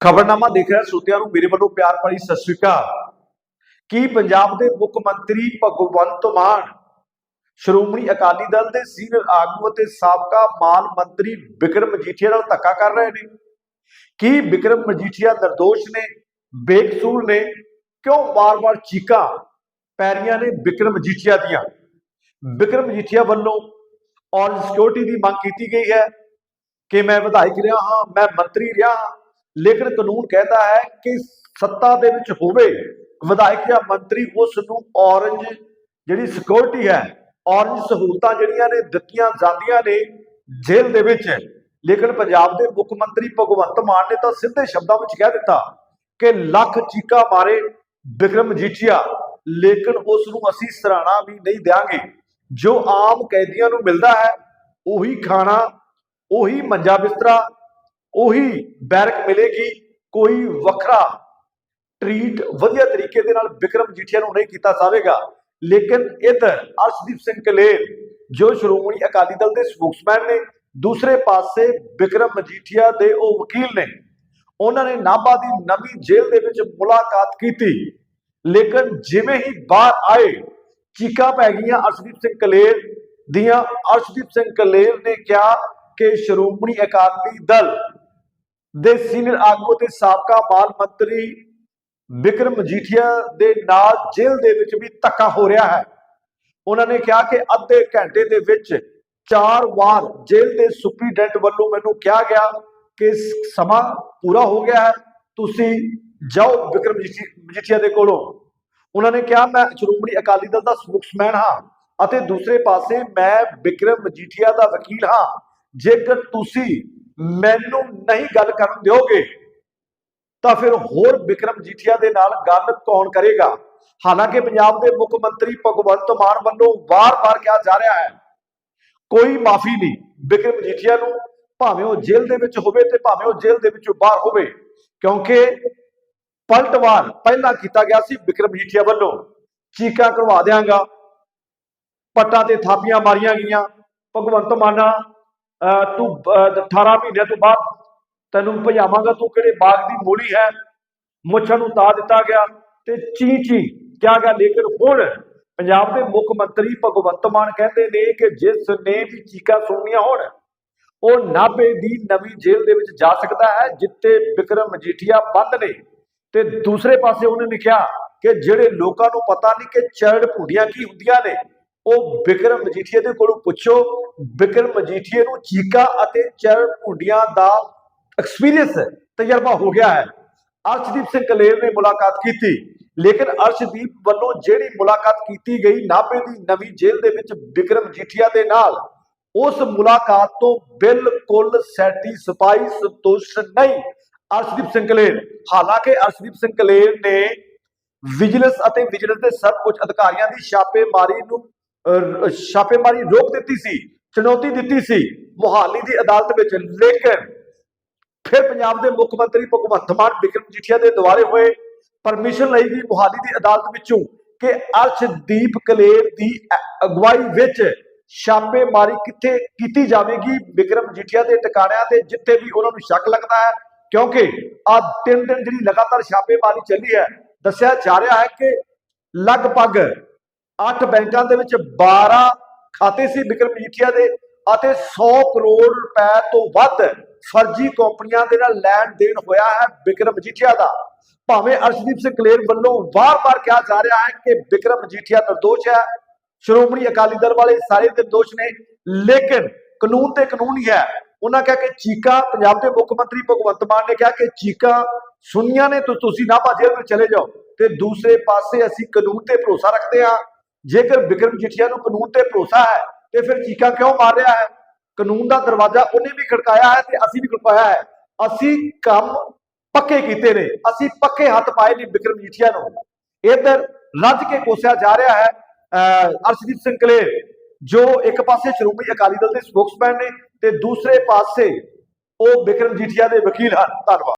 ਖਬਰਨਾਮਾ ਦੇਖ ਰਿਹਾ ਸੋਤਿਆਂ ਨੂੰ ਮੇਰੇ ਵੱਲੋਂ ਪਿਆਰ ਭਰੀ ਸਤਿ ਸ਼੍ਰੀ ਅਕਾਲ। ਕੀ ਪੰਜਾਬ ਦੇ ਮੁੱਖ ਮੰਤਰੀ ਭਗਵੰਤ ਮਾਨ, ਸ਼੍ਰੋਮਣੀ ਅਕਾਲੀ ਦਲ ਦੇ ਸੀਨੀਅਰ ਆਗੂ ਅਤੇ ਸਾਬਕਾ ਮਾਲ ਮੰਤਰੀ ਵਿਕਰਮ ਮਜੀਠੀਆ ਨਾਲ ਧੱਕਾ ਕਰ ਰਹੇ ਨੇ? ਕੀ ਵਿਕਰਮ ਮਜੀਠੀਆ ਨਿਰਦੋਸ਼ ਨੇ, ਬੇਕਸੂਰ ਨੇ? ਕਿਉਂ ਵਾਰ-ਵਾਰ ਚੀਕਾਂ ਪੈ ਰਹੀਆਂ ਨੇ ਵਿਕਰਮ ਮਜੀਠੀਆ ਦੀਆਂ? ਵਿਕਰਮ ਮਜੀਠੀਆ ਵੱਲੋਂ ਔਨ ਸਿਕਿਉਰਿਟੀ ਦੀ ਮੰਗ ਕੀਤੀ ਗਈ ਹੈ ਕਿ ਮੈਂ ਵਿਧਾਇਕ ਰਿਹਾ ਹਾਂ, ਮੈਂ ਮੰਤਰੀ ਰਿਹਾ ਹਾਂ। ਲੇਕਿਨ ਕਾਨੂੰਨ ਕਹਿੰਦਾ ਹੈ ਕਿ ਸੱਤਾ ਦੇ ਵਿੱਚ ਹੋਵੇ, ਵਿਧਾਇਕ ਜਾਂ ਮੰਤਰੀ ਉਸ ਨੂੰ ਔਰੰਜ ਜਿਹੜੀ ਸਿਕਿਉਰਿਟੀ ਹੈ, ਔਰੰਜ ਸਹੂਲਤਾਂ ਜਿਹੜੀਆਂ ਨੇ, ਦਿੱਤੀਆਂ ਜਾਂਦੀਆਂ ਨੇ ਜੇਲ੍ਹ ਦੇ ਵਿੱਚ। ਲੇਕਿਨ ਪੰਜਾਬ ਦੇ ਮੁੱਖ ਮੰਤਰੀ ਭਗਵੰਤ ਮਾਨ ਨੇ ਤਾਂ ਸਿੱਧੇ ਸ਼ਬਦਾਂ ਵਿੱਚ ਕਹਿ ਦਿੱਤਾ ਕਿ ਲੱਖ ਚੀਕਾ ਮਾਰੇ ਵਿਕਰਮ ਮਜੀਠੀਆ ਲੇਕਿਨ ਉਸ ਨੂੰ ਅਸੀਂ ਸਰਾਣਾ ਵੀ ਨਹੀਂ ਦੇਾਂਗੇ ਜੋ ਆਮ ਕੈਦੀਆਂ ਨੂੰ ਮਿਲਦਾ ਹੈ, ਉਹੀ ਖਾਣਾ, ਉਹੀ ਮੰਜਾ ਬਿਸਤਰਾ ਉਹੀ ਬੈਰਕ ਮਿਲੇਗੀ, ਕੋਈ ਵੱਖਰਾ ਟ੍ਰੀਟ ਵਧੀਆ ਤਰੀਕੇ ਦੇ ਨਾਲ ਵਿਕਰਮ ਜੀਠੀਆ ਨੂੰ ਨਹੀਂ ਕੀਤਾ ਜਾਵੇਗਾ। ਲੇਕਿਨ ਇਧਰ ਅਰਸ਼ਦੀਪ ਸਿੰਘ ਕਲੇਰ ਜੋ ਸ਼੍ਰੋਮਣੀ ਅਕਾਲੀ ਦਲ ਦੇ ਸਪੋਕਸਮੈਨ ਨੇ, ਦੂਸਰੇ ਪਾਸੇ ਵਿਕਰਮ ਮਜੀਠੀਆ ਦੇ ਉਹ ਵਕੀਲ ਨੇ। ਉਹਨਾਂ ਨੇ ਨਾਭਾ ਦੀ ਨਵੀਂ ਜੇਲ੍ਹ ਦੇ ਵਿੱਚ ਮੁਲਾਕਾਤ ਕੀਤੀ। ਲੇਕਿਨ ਜਿਵੇਂ ਹੀ ਬਾਹਰ ਆਏ, ਚੀਕਾਂ ਪੈ ਗਈਆਂ ਅਰਸ਼ਦੀਪ ਸਿੰਘ ਕਲੇਰ ਦੀਆਂ। ਅਰਸ਼ਦੀਪ ਸਿੰਘ ਕਲੇਰ ਨੇ ਕਿਹਾ ਕਿ ਸ਼੍ਰੋਮਣੀ ਅਕਾਲੀ ਦਲ ਦੇ ਸੀਨੀਅਰ ਆਗੂ ਤੇ ਸਾਬਕਾ ਮਾਲ ਮੰਤਰੀ ਵਿਕਰਮ ਮਜੀਠੀਆ ਦੇ ਨਾਲ ਜੇਲ੍ਹ ਦੇ ਵਿੱਚ ਵੀ ਧੱਕਾ ਹੋ ਰਿਹਾ ਹੈ। ਉਹਨਾਂ ਨੇ ਕਿਹਾ ਕਿ ਅੱਧੇ ਘੰਟੇ ਦੇ ਵਿੱਚ ਚਾਰ ਵਾਰ ਜੇਲ੍ਹ ਦੇ ਸੁਪਰੀਡੈਂਟ ਵੱਲੋਂ ਮੈਨੂੰ ਕਿਹਾ ਗਿਆ ਕਿ ਸਮਾਂ ਪੂਰਾ ਹੋ ਗਿਆ ਹੈ, ਤੁਸੀਂ ਜਾਓ ਵਿਕਰਮ ਮਜੀਠੀਆ ਦੇ ਕੋਲੋਂ। ਉਹਨਾਂ ਨੇ ਕਿਹਾ, ਮੈਂ ਸ਼੍ਰੋਮਣੀ ਅਕਾਲੀ ਦਲ ਦਾ ਸਪੋਕਸਮੈਨ ਹਾਂ ਅਤੇ ਦੂਸਰੇ ਪਾਸੇ ਮੈਂ ਵਿਕਰਮ ਮਜੀਠੀਆ ਦਾ ਵਕੀਲ ਹਾਂ। ਜੇਕਰ ਤੁਸੀਂ ਮੈਨੂੰ ਨਹੀਂ ਗੱਲ ਕਰਨ ਦਿਓਗੇ, ਤਾਂ ਫਿਰ ਹੋਰ ਬਿਕਰਮ ਜੀਠੀਆ ਦੇ ਨਾਲ ਗੱਲ ਕੌਣ ਕਰੇਗਾ? ਹਾਲਾਂਕਿ ਪੰਜਾਬ ਦੇ ਮੁੱਖ ਮੰਤਰੀ ਭਗਵੰਤ ਮਾਨ ਵੱਲੋਂ ਵਾਰ-ਵਾਰ ਕਿਹਾ ਜਾ ਰਿਹਾ ਹੈ, ਕੋਈ ਮਾਫੀ ਨਹੀਂ। ਵਿਕਰਮ ਜੀਠੀਆ ਨੂੰ ਭਾਵੇਂ ਉਹ ਜੇਲ੍ਹ ਦੇ ਵਿੱਚ ਹੋਵੇ ਤੇ ਭਾਵੇਂ ਉਹ ਜੇਲ੍ਹ ਦੇ ਵਿੱਚੋਂ ਬਾਹਰ ਹੋਵੇ, ਕਿਉਂਕਿ ਪਲਟਵਾਰ ਪਹਿਲਾਂ ਕੀਤਾ ਗਿਆ ਸੀ ਬਿਕਰਮ ਜੀਠੀਆ ਵੱਲੋਂ। ਚੀਕਾਂ ਕਰਵਾ ਦਿਆਂਗਾ, ਪੱਟਾਂ ਤੇ ਥਾਪੀਆਂ ਮਾਰੀਆਂ ਗਈਆਂ, ਭਗਵੰਤ ਮਾਨਾ ਤੂੰ 18 ਮਹੀਨਿਆਂ ਤੋਂ ਬਾਅਦ ਤੈਨੂੰ ਭਜਾਵਾਂਗਾ, ਤੂੰ ਕਿਹੜੇ ਬਾਗ ਦੀ ਮੂਲੀ ਹੈ? ਮੁੱਛਾਂ ਨੂੰ ਤਾ ਦਿੱਤਾ ਗਿਆ ਤੇ ਚੀ ਚੀ ਕਿਹਾ ਗਿਆ? ਲੇਕਿਨ ਹੁਣ ਪੰਜਾਬ ਦੇ ਮੁੱਖ ਮੰਤਰੀ ਭਗਵੰਤ ਮਾਨ ਕਹਿੰਦੇ ਨੇ ਕਿ ਜਿਸ ਨੇ ਵੀ ਚੀਕਾਂ ਸੁਣਨੀਆਂ ਹੋਣ, ਉਹ ਨਾਭੇ ਦੀ ਨਵੀਂ ਜੇਲ੍ਹ ਦੇ ਵਿੱਚ ਜਾ ਸਕਦਾ ਹੈ, ਜਿੱਥੇ ਵਿਕਰਮ ਮਜੀਠੀਆ ਬੰਦ ਨੇ। ਤੇ ਦੂਸਰੇ ਪਾਸੇ ਉਹਨੇ ਲਿਖਿਆ ਕਿ ਜਿਹੜੇ ਲੋਕਾਂ ਨੂੰ ਪਤਾ ਨਹੀਂ ਕਿ ਚਰੜ ਭੁੰਡੀਆਂ ਕੀ ਹੁੰਦੀਆਂ ਨੇ ਉਹ ਬਿਕਰਮ ਮਜੀਠੀਏ ਦੇ ਕੋਲੋਂ ਪੁੱਛੋ, ਬਿਕਰਮ ਮਜੀਠੀਏ ਨੂੰ ਚੀਕਾ ਅਤੇ ਚਰੜ ਭੁੰਡੀਆਂ ਦਾ ਐਕਸਪੀਰੀਅੰਸ ਤਜਰਬਾ ਹੋ ਗਿਆ ਹੈ। ਅਰਸ਼ਦੀਪ ਸਿੰਘ ਕਲੇਰ ਨੇ ਮੁਲਾਕਾਤ ਕੀਤੀ, ਲੇਕਿਨ ਅਰਸ਼ਦੀਪ ਵੱਲੋਂ ਜਿਹੜੀ ਮੁਲਾਕਾਤ ਕੀਤੀ ਗਈ ਨਾਭੇ ਦੀ ਨਵੀਂ ਜੇਲ੍ਹ ਦੇ ਵਿੱਚ ਵਿਕਰਮ ਜੀਠੀਆ ਦੇ ਨਾਲ, ਉਸ ਮੁਲਾਕਾਤ ਤੋਂ ਬਿਲਕੁਲ ਸੈਟੀਸਫਾਈ ਸੰਤੁਸ਼ਟ ਨਹੀਂ। ਅਰਸ਼ਦੀਪ ਸਿੰਘ ਕਲੇਰ, ਹਾਲਾਂਕਿ ਅਰਸ਼ਦੀਪ ਸਿੰਘ ਕਲੇਰ ਨੇ ਵਿਜੀਲੈਂਸ ਅਤੇ ਵਿਜੀਲੈਂਸ ਦੇ ਸਰਵ ਉੱਚ ਅਧਿਕਾਰੀਆਂ ਦੀ ਛਾਪੇਮਾਰੀ ਨੂੰ ਛਾਪੇਮਾਰੀ ਰੋਕ ਦਿੱਤੀ ਸੀ, ਚੁਣੌਤੀ ਦਿੱਤੀ ਸੀ ਮੁਹਾਲੀ ਦੀ ਅਦਾਲਤ ਵਿੱਚ। ਲੇਕਿਨ ਫਿਰ ਪੰਜਾਬ ਦੇ ਮੁੱਖ ਮੰਤਰੀ ਭਗਵੰਤ ਮਾਨ ਵਿਕਰਮ ਜੀਠੀਆ ਦੇ ਦੁਆਰੇ ਹੋਏ। ਪਰਮਿਸ਼ਨ ਲਈ ਗਈ ਮੁਹਾਲੀ ਦੀ ਅਦਾਲਤ ਵਿੱਚੋਂ ਕਿ ਅਰਸ਼ਦੀਪ ਕਲੇਰ ਦੀ ਅਗਵਾਈ ਵਿੱਚ ਛਾਪੇਮਾਰੀ ਕਿੱਥੇ ਕੀਤੀ ਜਾਵੇਗੀ। ਬਿਕਰਮ ਜੀਠੀਆ ਦੇ ਟਿਕਾਣਿਆਂ ਤੇ ਜਿੱਥੇ ਵੀ ਉਹਨਾਂ ਨੂੰ ਸ਼ੱਕ ਲੱਗਦਾ ਹੈ, ਕਿਉਂਕਿ ਆ ਤਿੰਨ ਦਿਨ ਜਿਹੜੀ ਲਗਾਤਾਰ ਛਾਪੇਮਾਰੀ ਚੱਲੀ ਹੈ, ਦੱਸਿਆ ਜਾ ਰਿਹਾ ਹੈ ਕਿ ਲਗਭਗ 8 ਬੈਂਕਾਂ ਦੇ ਵਿੱਚ 12 ਖਾਤੇ ਸੀ ਵਿਕਰਮ ਮਜੀਠੀਆ ਦੇ ਅਤੇ 100 ਕਰੋੜ ਰੁਪਏ ਤੋਂ ਵੱਧ ਫਰਜ਼ੀ ਕੰਪਨੀਆਂ ਦੇ ਨਾਲ ਲੈਣ ਦੇਣ ਹੋਇਆ ਹੈ ਵਿਕਰਮ ਮਜੀਠੀਆ ਦਾ। ਭਾਵੇਂ ਅਰਸ਼ਦੀਪ ਸਿੰਘ ਕਲੇਰ ਵੱਲੋਂ ਵਾਰ-ਵਾਰ ਕਿਹਾ ਜਾ ਰਿਹਾ ਹੈ ਕਿ ਵਿਕਰਮ ਮਜੀਠੀਆ ਨਿਰਦੋਸ਼ ਹੈ, ਸ਼੍ਰੋਮਣੀ ਅਕਾਲੀ ਦਲ ਵਾਲੇ ਸਾਰੇ ਨਿਰਦੋਸ਼ ਨੇ, ਲੇਕਿਨ ਕਾਨੂੰਨ ਤੇ ਕਾਨੂੰਨ ਹੀ ਹੈ। ਉਹਨਾਂ ਕਿਹਾ ਕਿ ਚੀਕਾ, ਪੰਜਾਬ ਦੇ ਮੁੱਖ ਮੰਤਰੀ ਭਗਵੰਤ ਮਾਨ ਨੇ ਕਿਹਾ ਕਿ ਚੀਕਾ ਸੁਣੀਆਂ ਨੇ ਤੁਸੀਂ ਨਾ ਜੇਲ੍ਹ ਚਲੇ ਜਾਓ। ਤੇ ਦੂਸਰੇ ਪਾਸੇ ਅਸੀਂ ਕਾਨੂੰਨ ਤੇ ਭਰੋਸਾ ਰੱਖਦੇ ਹਾਂ। ਜੇਕਰ ਵਿਕਰਮ ਜੀਠੀਆ ਨੂੰ ਕਾਨੂੰਨ ਤੇ ਭਰੋਸਾ ਹੈ ਤੇ ਫਿਰ ਚੀਕਾ ਕਿਉਂ ਮਾਰ ਰਿਹਾ ਹੈ? ਕਾਨੂੰਨ ਦਾ ਦਰਵਾਜ਼ਾ ਉਹਨੇ ਵੀ ਖੜਕਾਇਆ ਹੈ ਤੇ ਅਸੀਂ ਵੀ ਖੜਕਾਇਆ ਹੈ। ਅਸੀਂ ਕੰਮ ਪੱਕੇ ਕੀਤੇ ਨੇ। ਅਸੀਂ ਪੱਕੇ ਹੱਥ ਪਾਏ ਨੇ ਵਿਕਰਮ ਜੀਠੀਆ ਨੂੰ। ਇਧਰ ਰੱਜ ਕੇ ਕੋਸਿਆ ਜਾ ਰਿਹਾ ਹੈ ਅਹ, ਅਰਸ਼ਦੀਪ ਸਿੰਘ ਕਲੇਰ ਜੋ ਇੱਕ ਪਾਸੇ ਸ਼੍ਰੋਮਣੀ ਅਕਾਲੀ ਦਲ ਦੇ ਸਪੋਕਸਮੈਨ ਨੇ ਤੇ ਦੂਸਰੇ ਪਾਸੇ ਉਹ ਵਿਕਰਮ ਜੀਠੀਆ ਦੇ ਵਕੀਲ ਹਨ। ਧੰਨਵਾਦ।